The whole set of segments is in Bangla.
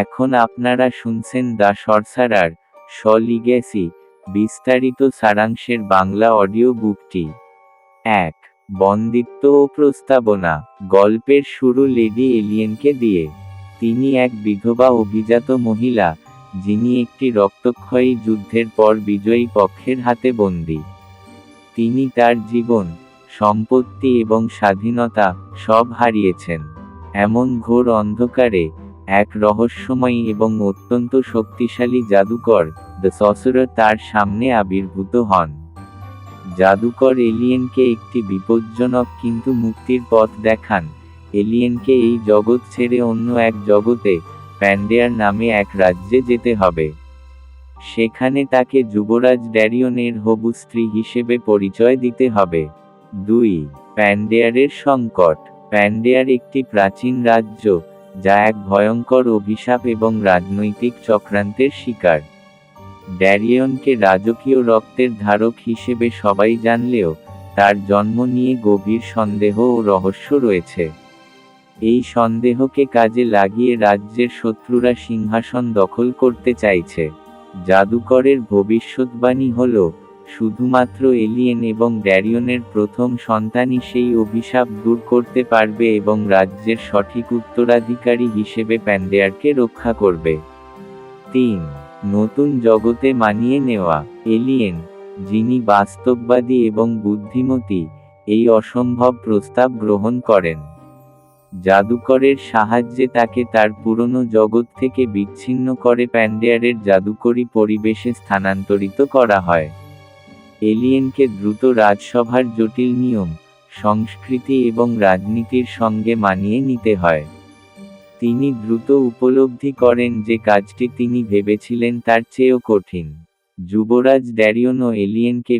এখন আপনারা শুনছেন দ্য সরসারার স লিগেসি বিস্তারিত সারাংশের বাংলা অডিও বুকটি এক, বন্দিত্ব ও প্রস্তাবনা, গল্পের শুরু লেডি এলিয়েনকে দিয়ে। তিনি এক বিধবা অভিজাত মহিলা, যিনি একটি রক্তক্ষয়ী যুদ্ধের পর বিজয়ী পক্ষের হাতে বন্দী। তিনি তার জীবন, সম্পত্তি এবং স্বাধীনতা সব হারিয়েছেন। এমন ঘোর অন্ধকারে এক রহস্যময়ী এবং অত্যন্ত শক্তিশালী জাদুকর, দ্য সসরার তার সামনে আবির্ভূত হন। জাদুকর এলিয়েনকে একটি বিপজ্জনক কিন্তু মুক্তির পথ দেখান। এলিয়েনকে এই জগৎ ছেড়ে অন্য এক জগতে, প্যান্ডেয়ার নামে এক রাজ্যে যেতে হবে। সেখানে তাকে যুবরাজ ড্যারিয়নের হবু স্ত্রী হিসেবে পরিচয় দিতে হবে। দুই, প্যান্ডেয়ারের সংকট। প্যান্ডেয়ার একটি প্রাচীন রাজ্য যা এক ভয়ঙ্কর অভিশাপ এবং রাজনৈতিক চক্রান্তের শিকার। ড্যারিয়নকে রাজকীয় রক্তের ধারক হিসেবে সবাই জানলেও তার জন্ম নিয়ে গভীর সন্দেহ ও রহস্য রয়েছে। এই সন্দেহকে কাজে লাগিয়ে রাজ্যের শত্রুরা সিংহাসন দখল করতে চাইছে। জাদুকরের ভবিষ্যৎবাণী হল শুধুমাত্র এলিয়েন এবং ড্যারিয়নের প্রথম সন্তানই সেই অভিশাপ দূর করতে পারবে এবং রাজ্যের সঠিক উত্তরাধিকারী হিসেবে প্যান্ডেয়ারকে রক্ষা করবে। তিন, নতুন জগতে মানিয়ে নেওয়া। এলিয়েন, যিনি বাস্তববাদী এবং বুদ্ধিমতী, এই অসম্ভব প্রস্তাব গ্রহণ করেন। জাদুকরের সাহায্যে তাকে তার পুরনো জগৎ থেকে বিচ্ছিন্ন করে প্যান্ডেয়ারের জাদুকরী পরিবেশে স্থানান্তরিত করা হয়। এলিয়েনকে দ্রুত রাজসভার জটিল নিয়ম, সংস্কৃতি এবং রাজনীতির সঙ্গে মানিয়ে নিতে হয়। তিনি দ্রুত উপলব্ধি করেন যে কাজটি তিনি ভেবেছিলেন তার চেয়েও কঠিন। যুবরাজ ড্যারিয়নও এলিয়েনকে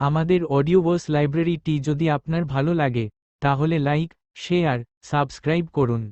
আমাদের অডিওবস লাইব্রেরিটি যদি আপনার ভালো লাগে তাহলে লাইক শেয়ার সাবস্ক্রাইব করুন।